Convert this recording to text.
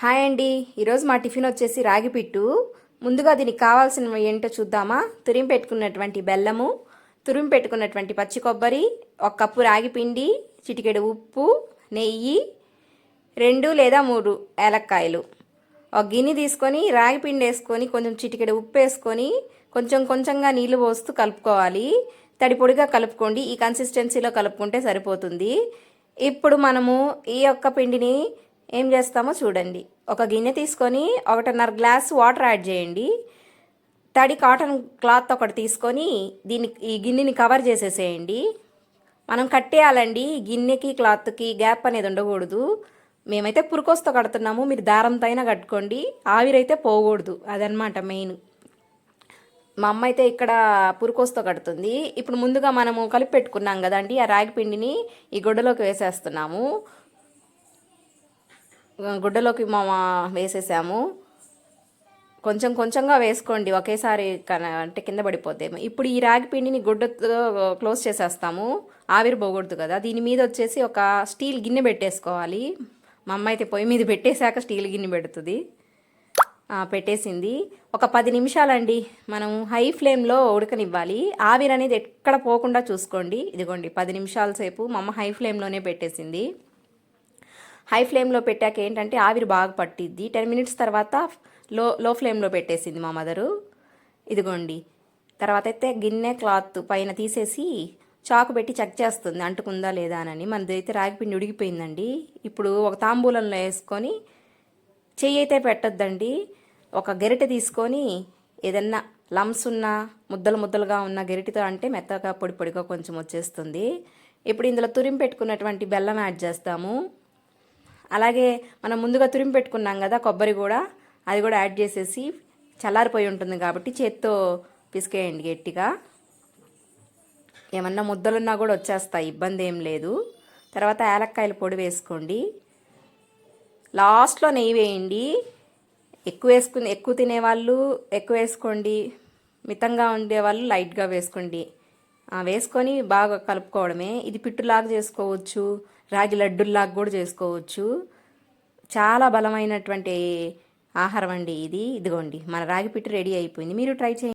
Hi అండి. ఈరోజు మా టిఫిన్ వచ్చేసి రాగి పిట్టు. ముందుగా దీనికి కావాల్సినవి ఏంటో చూద్దామా? తురిమి పెట్టుకున్నటువంటి బెల్లము తురిమి పెట్టుకున్నటువంటి పచ్చి కొబ్బరి ఒక కప్పు రాగి పిండి చిటికెడు ఉప్పు నెయ్యి రెండు లేదా మూడు ఏలక్కాయలు. ఒక గిన్నె తీసుకొని రాగి పిండి వేసుకొని కొంచెం చిటికెడు ఉప్పు వేసుకొని కొంచెం కొంచెంగా నీళ్ళు పోస్తూ కలుపుకోవాలి. తడి పొడిగా కలుపుకోండి. ఈ కన్సిస్టెన్సీలో కలుపుకుంటే సరిపోతుంది. ఇప్పుడు మనము ఈ యొక్క పిండిని ఏం చేస్తామో చూడండి. ఒక గిన్నె తీసుకొని ఒకటిన్నర గ్లాస్ వాటర్ యాడ్ చేయండి. తడి కాటన్ క్లాత్ ఒకటి తీసుకొని దీన్ని ఈ గిన్నెని కవర్ చేసేసేయండి. మనం కట్టేయాలండి. గిన్నెకి క్లాత్కి గ్యాప్ అనేది ఉండకూడదు. మేమైతే పురుకోస్తో కడుతున్నాము. మీరు దారంతో అయినా కట్టుకోండి. ఆవిరైతే పోకూడదు. అదనమాట మెయిన్. మా అమ్మ అయితే ఇక్కడ పురుకోస్తో కడుతుంది. ఇప్పుడు ముందుగా మనము కలిపి పెట్టుకున్నాం కదండి. ఆ రాగి పిండిని ఈ గుడ్డలోకి వేసేస్తున్నాము. గుడ్డలోకి మా వేసేసాము. కొంచెం కొంచెంగా వేసుకోండి ఒకేసారి అంటే కింద పడిపోతే ఇప్పుడు ఈ రాగి పిండిని గుడ్డతో క్లోజ్ చేసేస్తాము. ఆవిరి పోకూడదు కదా. దీని మీద వచ్చేసి ఒక స్టీల్ గిన్నె పెట్టేసుకోవాలి. మా అమ్మ అయితే పొయ్యి మీద పెట్టేశాక స్టీల్ గిన్నె పెడుతుంది. పెట్టేసింది. ఒక పది నిమిషాలండి. మనం హై ఫ్లేమ్లో ఉడకనివ్వాలి. ఆవిరి అనేది ఎక్కడ పోకుండా చూసుకోండి. ఇదిగోండి పది నిమిషాల సేపు మా అమ్మ హై ఫ్లేమ్లోనే పెట్టేసింది. హై ఫ్లేమ్లో పెట్టాక ఏంటంటే ఆవిరి బాగా పట్టిద్ది. టెన్ మినిట్స్ తర్వాత లో లో ఫ్లేమ్లో పెట్టేసింది మా మదరు. ఇదిగోండి. తర్వాత అయితే గిన్నె క్లాత్ పైన తీసేసి చాకు పెట్టి చెక్ చేస్తుంది. అంటుకుందా లేదా అని మనదైతే రాగిపిండి ఉడికిపోయిందండి. ఇప్పుడు ఒక తాంబూలంలో వేసుకొని చెయ్యి అయితే పెట్టొద్దండి. ఒక గెరిటె తీసుకొని ఏదన్నా లమ్స్ ఉన్న ముద్దలు ముద్దలుగా ఉన్న గరిటెతో అంటే మెత్తగా పొడి పొడిగా కొంచెం వచ్చేస్తుంది. ఇప్పుడు ఇందులో తురిమి పెట్టుకున్నటువంటి బెల్లం యాడ్ చేస్తాము. అలాగే మనం ముందుగా తురిమి పెట్టుకున్నాం కదా కొబ్బరి కూడా అది కూడా యాడ్ చేసేసి చల్లారిపోయి ఉంటుంది కాబట్టి చేత్తో పిసికేయండి గట్టిగా. ఏమన్నా ముద్దలున్నా కూడా వచ్చేస్తాయి ఇబ్బంది ఏం లేదు. తర్వాత యాలక్కాయల పొడి వేసుకోండి. లాస్ట్లో నెయ్యి వేయండి. ఎక్కువ వేసుకుని ఎక్కువ తినేవాళ్ళు ఎక్కువ వేసుకోండి. మితంగా ఉండేవాళ్ళు లైట్గా వేసుకోండి. వేసుకొని బాగా కలుపుకోవడమే. ఇది పిట్టులాగా చేసుకోవచ్చు. రాగి లడ్డుల్లాగా కూడా చేసుకోవచ్చు. చాలా బలమైనటువంటి ఆహారం అండి ఇది. ఇదిగోండి మన రాగి పిట్టు రెడీ అయిపోయింది. మీరు ట్రై చేయండి.